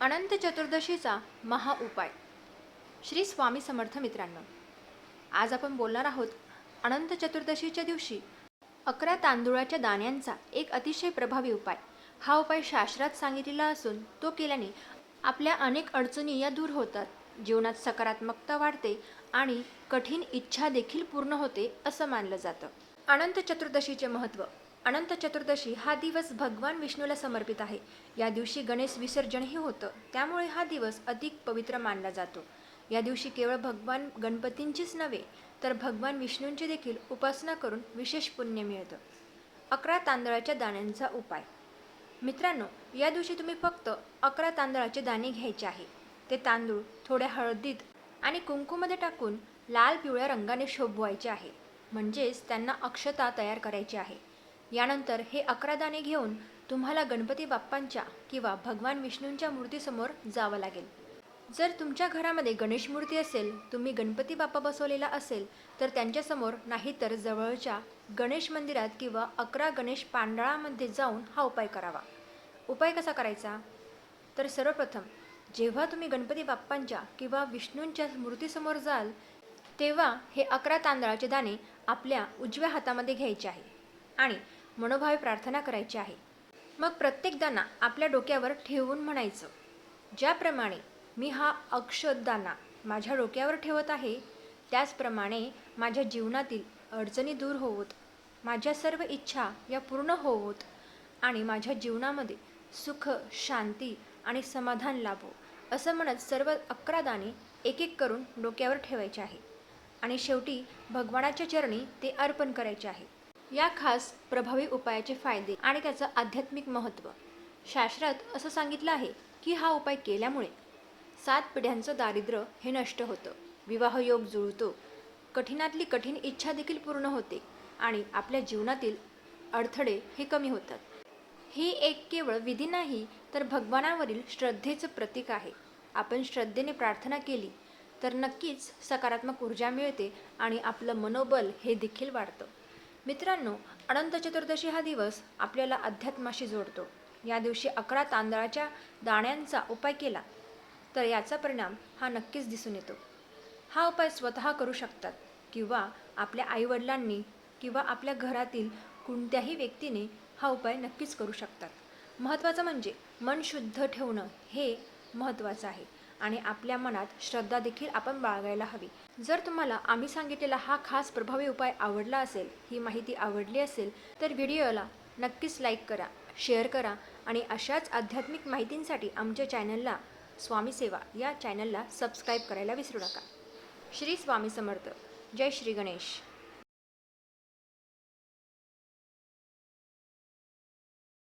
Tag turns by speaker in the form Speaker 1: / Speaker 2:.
Speaker 1: अनंत चतुर्दशीचा महा उपाय. श्री स्वामी समर्थ मित्रांनो आज आपण बोलणार आहोत अनंत चतुर्दशीच्या दिवशी अकरा तांदूळाच्या दाण्यांचा एक अतिशय प्रभावी उपाय. हा उपाय शास्त्रात सांगितलेला असून तो केल्याने आपल्या अनेक अडचणी या दूर होतात. जीवनात सकारात्मकता वाढते आणि कठीण इच्छा देखील पूर्ण होते असं मानलं जातं. अनंत चतुर्दशीचे महत्त्व. अनंत चतुर्दशी हा दिवस भगवान विष्णूला समर्पित आहे. या दिवशी गणेश विसर्जनही होतं. त्यामुळे हा दिवस अधिक पवित्र मानला जातो. या दिवशी केवळ भगवान गणपतींचीच नव्हे तर भगवान विष्णूंची देखील उपासना करून विशेष पुण्य मिळतं. अकरा तांदळाच्या दाण्यांचा उपाय. मित्रांनो या दिवशी तुम्ही फक्त अकरा तांदळाचे दाणे घ्यायचे आहे. ते तांदूळ थोड्या हळदीत आणि कुंकूमध्ये टाकून लाल पिवळ्या रंगाने शोभवायचे आहे. म्हणजेच त्यांना अक्षता तयार करायची आहे. यानंतर हे अकरा दाणे घेऊन तुम्हाला गणपती बाप्पांच्या किंवा भगवान विष्णूंच्या मूर्तीसमोर जावं लागेल. जर तुमच्या घरामध्ये गणेश मूर्ती असेल तुम्ही गणपती बाप्पा बसवलेला असेल तर त्यांच्यासमोर नाही तर जवळच्या गणेश मंदिरात किंवा अकरा गणेश पांडळामध्ये जाऊन हा उपाय करावा. उपाय कसा करायचा? तर सर्वप्रथम जेव्हा तुम्ही गणपती बाप्पांच्या किंवा विष्णूंच्या मूर्तीसमोर जाल तेव्हा हे अकरा तांदळाचे दाणे आपल्या उजव्या हातामध्ये घ्यायचे आहे. आणि मनोभावे प्रार्थना करायची आहे. मग प्रत्येक दाना आपल्या डोक्यावर ठेवून म्हणायचं ज्याप्रमाणे मी हा अक्षदाना माझ्या डोक्यावर ठेवत आहे त्याचप्रमाणे माझ्या जीवनातील अडचणी दूर होवत माझ्या सर्व इच्छा या पूर्ण होवत आणि माझ्या जीवनामध्ये सुख शांती आणि समाधान लाभो असं म्हणत सर्व अकरा दाणे एक एक करून डोक्यावर ठेवायचे आहे. आणि शेवटी भगवानाच्या चरणी ते अर्पण करायचे आहे. या खास प्रभावी उपायाचे फायदे आणि त्याचं आध्यात्मिक महत्त्व. शास्त्रात असं सांगितलं आहे की हा उपाय केल्यामुळे सात पिढ्यांचं दारिद्र्य हे नष्ट होतं. विवाहयोग जुळतो. कठीणातली कठीण इच्छा देखील पूर्ण होते आणि आपल्या जीवनातील अडथळे हे कमी होतात. ही एक केवळ विधी नाही तर भगवानावरील श्रद्धेचं प्रतीक आहे. आपण श्रद्धेने प्रार्थना केली तर नक्कीच सकारात्मक ऊर्जा मिळते आणि आपलं मनोबल हे देखील वाढतं. मित्रांनो अनंत चतुर्दशी हा दिवस आपल्याला अध्यात्माशी जोडतो. या दिवशी अकरा तांदळाच्या दाण्यांचा उपाय केला तर याचा परिणाम हा नक्कीच दिसून येतो. हा उपाय स्वतः करू शकतात किंवा आपल्या आईवडिलांनी किंवा आपल्या घरातील कोणत्याही व्यक्तीने हा उपाय नक्कीच करू शकतात. महत्त्वाचं म्हणजे मन शुद्ध ठेवणं हे महत्त्वाचं आहे. आणि आपल्या मनात श्रद्धा देखील आपण बाळगायला हवी. जर तुम्हाला आम्ही सांगितलेला हा खास प्रभावी उपाय आवडला असेल ही माहिती आवडली असेल तर व्हिडिओला नक्कीच लाईक करा शेअर करा आणि अशाच आध्यात्मिक माहितींसाठी आमच्या चॅनलला स्वामी सेवा या चॅनलला सबस्क्राईब करायला विसरू नका. श्री स्वामी समर्थ. जय श्री गणेश.